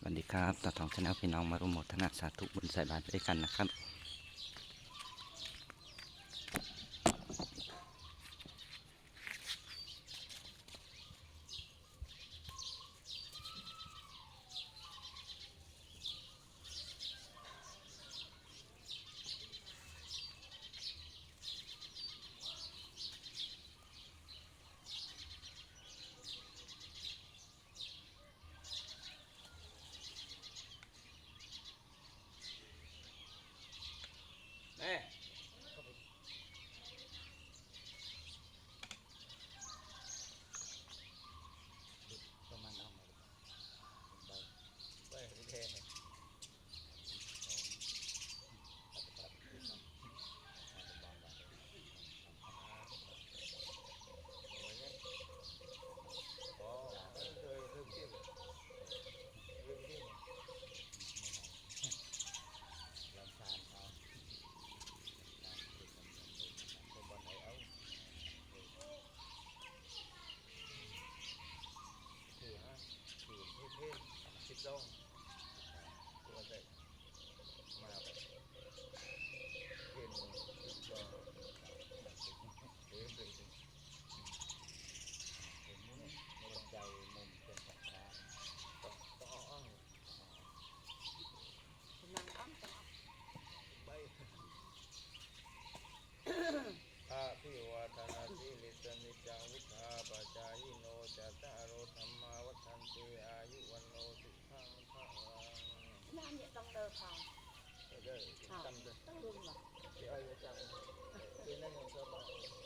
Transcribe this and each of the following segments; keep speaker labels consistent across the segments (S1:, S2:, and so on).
S1: สวัสดีครับต่อทองชนะพี่น้องมารุมโมดธนาสาธุบุญใส่บาตรด้วยกันนะครับ
S2: แม่ประมาณนั้นไปไปแค่ สิบสองตัวเด็กมาเห็นสิบสองเห็นเลยเห็นมุมในใจมุมเป็นของร้านต้องต้องอ้อง
S3: นางอ้อมจะเอา
S2: ใบอาภิวาทนาสิลิสนิจังวุฒาปจายโนจัตตารโรธรรมาวัฏันติอายุวันโนสุขังพระวัง
S3: น้ำเนี่ยต้ องเดินผ่าน
S2: เด้อตั้มเด้อ
S3: ต้องรุนหรอ
S2: เดี๋ยวไอ้จังเป็นนั่นเองก็บอก
S3: ก็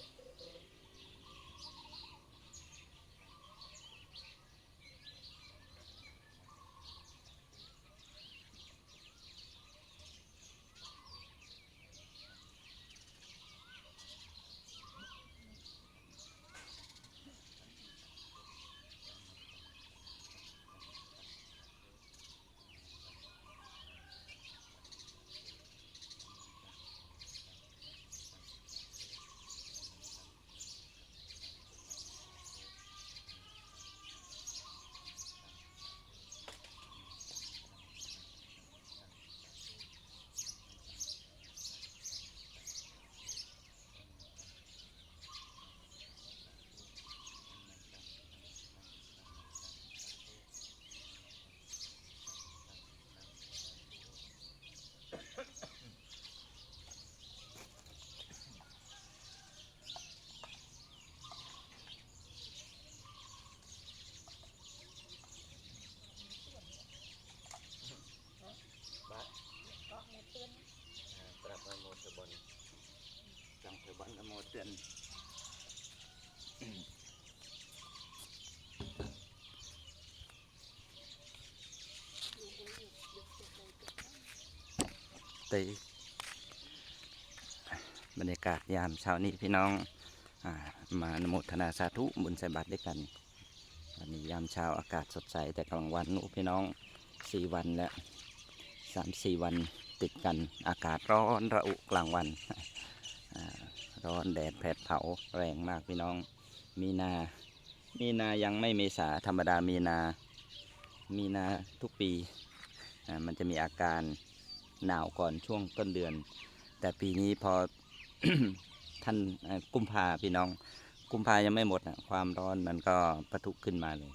S2: บน
S1: จังเถบันอโมเตือนตีบรรยากาศยามเช้านี้พี่น้องอมานโมทนาสาธุบุญใส่บาตรด้วยกัน วันนี้ยามเช้าอากาศสดใสแต่กลางวันนู้พี่น้องสี่วันแล้ว สามสี่วันติดกันอากาศร้อนระอุกลางวัน ร้อนแดดแผดเผาแรงมากพี่น้อง มีนา มีนายังไม่เมษาธรรมดามีนา มีนาทุกปี มันจะมีอาการหนาวก่อนช่วงต้นเดือน แต่ปีนี้พอท่านกุมภาพี่น้อง กุมภายังไม่หมดนะความร้อนมันก็ปะทุขึ้นมาเลย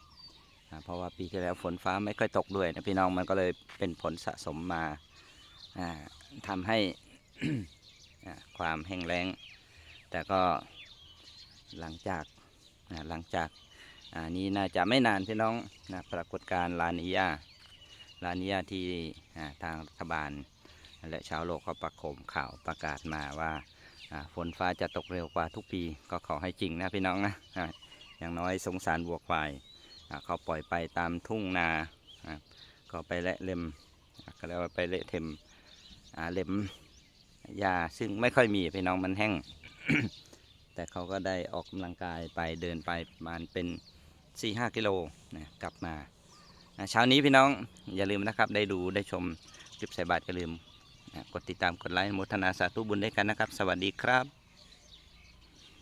S1: เพราะว่าปีที่แล้วฝนฟ้าไม่ค่อยตกด้วยนะพี่น้องมันก็เลยเป็นผลสะสมมาทำให้ความแห้งแล้ง แต่ก็หลังจากหลังจากนี้น่าจะไม่นานพี่น้องนะปรากฏการณ์ลานิยาลานิยาที่ทางรัฐบาล และชาวโลกก็ประโคมข่าวประกาศมาว่าฝนฟ้าจะตกเร็วกว่าทุกปีก็ขอให้จริงนะพี่น้องนะอย่างน้อยสงสารวัวควาย เขาปล่อยไปตามทุ่งนาก็ไปเละเล็มก็เรียกว่าไปเละเทมเล็มหญ้าซึ่งไม่ค่อยมีพี่น้องมันแห้ง แต่เขาก็ได้ออกกำลังกายไปเดินไปประมาณเป็น4ี่ห้ากิโลนะกลับมาเช้านี้พี่น้องอย่าลืมนะครับได้ดูได้ชมคลิปใส่บาตรอย่าลืมกดติดตามกดไลค์อนุโมทนาสาธุบุญด้วยกันนะครับ สวัสดีครับ